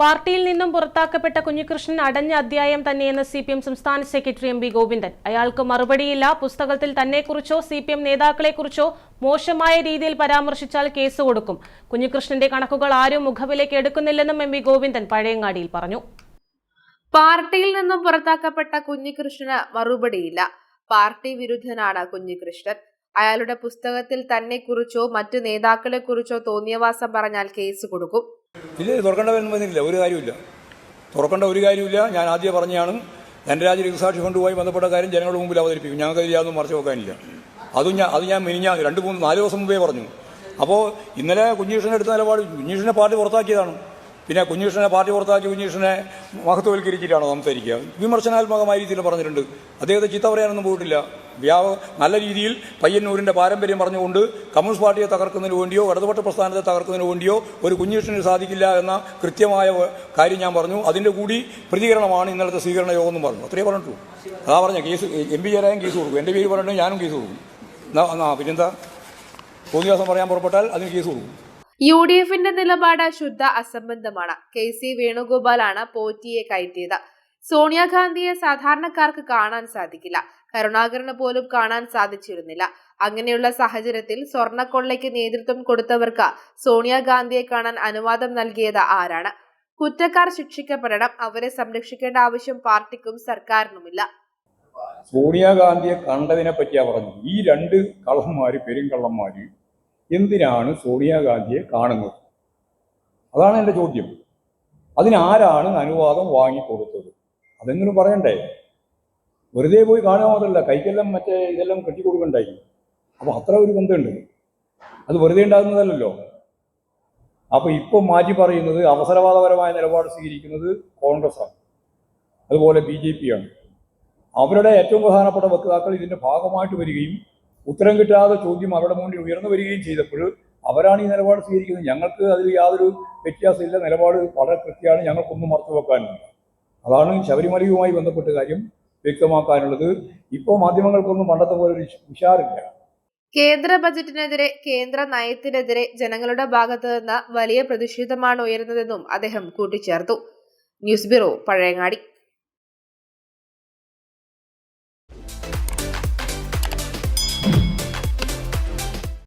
പാർട്ടിയിൽ നിന്നും പുറത്താക്കപ്പെട്ട കുഞ്ഞികൃഷ്ണൻ അടഞ്ഞ അധ്യായം തന്നെയെന്ന് സി പി എം സംസ്ഥാന സെക്രട്ടറി എം വി ഗോവിന്ദൻ. അയാൾക്ക് മറുപടിയില്ല. പുസ്തകത്തിൽ തന്നെക്കുറിച്ചോ സി പി എം നേതാക്കളെക്കുറിച്ചോ മോശമായ രീതിയിൽ പരാമർശിച്ചാൽ കേസ് കൊടുക്കും. കുഞ്ഞികൃഷ്ണന്റെ കണക്കുകൾ ആരും മുഖവിലേക്ക് എടുക്കുന്നില്ലെന്നും എം വി ഗോവിന്ദൻ പഴയങ്ങാടിയിൽ പറഞ്ഞു. പാർട്ടിയിൽ നിന്നും പുറത്താക്കപ്പെട്ട കുഞ്ഞികൃഷ്ണന് മറുപടിയില്ല. പാർട്ടി വിരുദ്ധനാണ് കുഞ്ഞികൃഷ്ണൻ. അയാളുടെ പുസ്തകത്തിൽ തന്നെക്കുറിച്ചോ മറ്റു നേതാക്കളെക്കുറിച്ചോ തോന്നിയവാസം പറഞ്ഞാൽ കേസ് കൊടുക്കും. ഇല്ല തുറക്കേണ്ട വരുന്ന വന്നില്ല ഒരു കാര്യമില്ല തുറക്കേണ്ട ഒരു കാര്യമില്ല ഞാൻ ആദ്യം പറഞ്ഞാണ് ധനരാജ് രക്തസാക്ഷി ഫണ്ടുമായി ബന്ധപ്പെട്ട കാര്യം ജനങ്ങളുടെ മുമ്പിൽ അവതരിപ്പിക്കും. ഞങ്ങൾക്ക് യാതൊന്നും മറച്ചു വെക്കാനില്ല. അതും ഞാൻ അത് ഞാൻ മിനിഞ്ഞ രണ്ട് മൂന്ന് നാല് ദിവസം മുമ്പേ പറഞ്ഞു. അപ്പോൾ ഇന്നലെ കുഞ്ഞീഷ്ണൻ എടുത്ത നിലപാട് കുഞ്ഞീഷിനെ പാർട്ടി പുറത്താക്കിയതാണ്. പിന്നെ കുഞ്ഞീഷനെ പാർട്ടി പുറത്താക്കി കുഞ്ഞീഷനെ മഹത്വവൽക്കരിച്ചിട്ടാണോ സംസാരിക്കുക? വിമർശനാത്മകമായ രീതിയിൽ പറഞ്ഞിട്ടുണ്ട്. അദ്ദേഹത്തെ ചീത്ത പറയാനൊന്നും പോയിട്ടില്ല. വ്യാപ നല്ല രീതിയിൽ പയ്യന്നൂരിന്റെ പാരമ്പര്യം പറഞ്ഞുകൊണ്ട് കമ്മ്യൂണിസ്റ്റ് പാർട്ടിയെ തകർക്കുന്നതിന് വേണ്ടിയോ ഇടതുപക്ഷ പ്രസ്ഥാനത്തെ തകർക്കുന്നതിന് വേണ്ടിയോ ഒരു കുഞ്ഞീഷന് സാധിക്കില്ല എന്ന കൃത്യമായ കാര്യം ഞാൻ പറഞ്ഞു. അതിന്റെ കൂടി പ്രതികരണമാണ് ഇന്നലത്തെ സ്വീകരണ യോഗം എന്നും പറഞ്ഞു. അത്രയേ പറഞ്ഞിട്ടുള്ളൂ. അതാ പറഞ്ഞ കേസ് എം പി ചേരാൻ കേസ് കൊടുക്കും. എന്റെ പേര് പറഞ്ഞിട്ട് ഞാനും കേസ് കൊടുക്കും. എന്നാ- പിന്നെന്താ? തോന്നിയ പറയാൻ പുറപ്പെട്ടാൽ അതിന് കേസ് കൊടുക്കും. യു ഡി എഫിന്റെ നിലപാട് ശുദ്ധ അസംബന്ധമാണ്. കെ സി വേണുഗോപാലാണ് പോറ്റിയെ കയറ്റിയത്. സോണിയാഗാന്ധിയെ സാധാരണക്കാർക്ക് കാണാൻ സാധിക്കില്ല. കരുണാകരന് പോലും കാണാൻ സാധിച്ചിരുന്നില്ല. അങ്ങനെയുള്ള സാഹചര്യത്തിൽ സ്വർണക്കൊള്ളയ്ക്ക് നേതൃത്വം കൊടുത്തവർക്ക് സോണിയാഗാന്ധിയെ കാണാൻ അനുവാദം നൽകിയത് ആരാണ്? കുറ്റക്കാർ ശിക്ഷിക്കപ്പെടണം. അവരെ സംരക്ഷിക്കേണ്ട ആവശ്യം പാർട്ടിക്കും സർക്കാരിനുമില്ല. സോണിയാഗാന്ധിയെ കണ്ടതിനെ പറ്റിയാ പറഞ്ഞു ഈ രണ്ട് കള്ളന്മാര് പെരുങ്കള്ളന്മാര് എന്തിനാണ് സോണിയാഗാന്ധിയെ കാണുന്നത്? അതാണ് എന്റെ ചോദ്യം. അതിനാരാണ് അനുവാദം വാങ്ങിക്കൊടുത്തത്? അതെങ്കിലും പറയണ്ടേ? വെറുതെ പോയി കാണുക മാത്രമല്ല കൈക്കെല്ലാം മറ്റേ ഇതെല്ലാം കെട്ടിക്കൊടുക്കണ്ടായി അപ്പോൾ അത്ര ഒരു ബന്ധമുണ്ട്. അത് വെറുതെ ഉണ്ടാകുന്നതല്ലല്ലോ. അപ്പോൾ ഇപ്പോൾ മാറ്റി പറയുന്നത് അവസരവാദപരമായ നിലപാട് സ്വീകരിക്കുന്നത് കോൺഗ്രസ്സാണ്. അതുപോലെ ബി ജെ പി ആണ്. അവരുടെ ഏറ്റവും പ്രധാനപ്പെട്ട വക്താക്കൾ ഇതിന്റെ ഭാഗമായിട്ട് വരികയും ഉത്തരം കിട്ടാതെ ചോദ്യം അവരുടെ മുന്നിൽ ഉയർന്നു വരികയും ചെയ്തപ്പോൾ അവരാണ് ഈ നിലപാട് സ്വീകരിക്കുന്നത്. ഞങ്ങൾക്ക് അതിൽ യാതൊരു വ്യത്യാസമില്ല. നിലപാട് വളരെ കൃത്യമാണ്. ഞങ്ങൾക്കൊന്നും മറച്ചു വെക്കാനില്ല. അതാണ് ശബരിമലയുമായി ബന്ധപ്പെട്ട കാര്യം വ്യക്തമാക്കാനുള്ളത്. ഇപ്പോൾ മാധ്യമങ്ങൾക്കൊന്നും പണ്ടത്തെ പോലെ ഒരു ഉഷാറില്ല. കേന്ദ്ര ബജറ്റിനെതിരെ കേന്ദ്ര നയത്തിനെതിരെ ജനങ്ങളുടെ ഭാഗത്തു നിന്ന് വലിയ പ്രതിഷേധമാണ് ഉയരുന്നതെന്നും അദ്ദേഹം കൂട്ടിച്ചേർത്തു. News bureau Pazhayangadi.